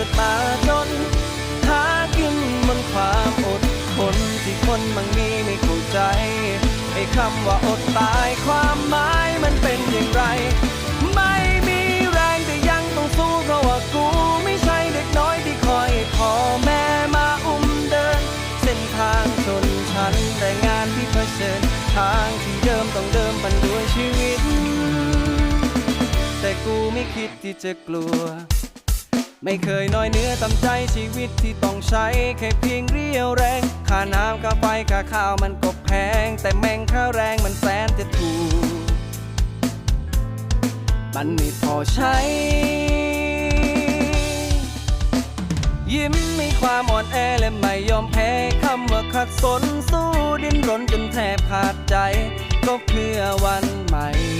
กิดมาจน หากินบนความอดทนที่คนบางมีไม่เข้าใจ ไอ้คำว่าอดตายความหมายมันเป็นอย่างไร ไม่มีแรงแต่ยังต้องสู้เพราะว่ากูไม่ใช่เด็กน้อยที่คอยพ่อแม่มาอุ้มเดิน เส้นทางชนชั้นแต่งานที่เผชิญทางที่เดิมต้องเดิมปันด้วยชีวิต แต่กูไม่คิดที่จะกลัว ไม่เคยน้อยเนื้อต่ำใจชีวิตที่ต้องใช้ แค่เพียงเรียวแรง ค่าน้ำค่าไฟค่าข้าวมันก็แพง แต่แม่งค่าแรงมันแสนจะถูก มันไม่พอใช้ ยิ้มมีความอ่อนแอและไม่ยอมแพ้คำว่าขัดสนสู้ดิ้นรนจนแทบขาดใจ ก็เพื่อวันใหม่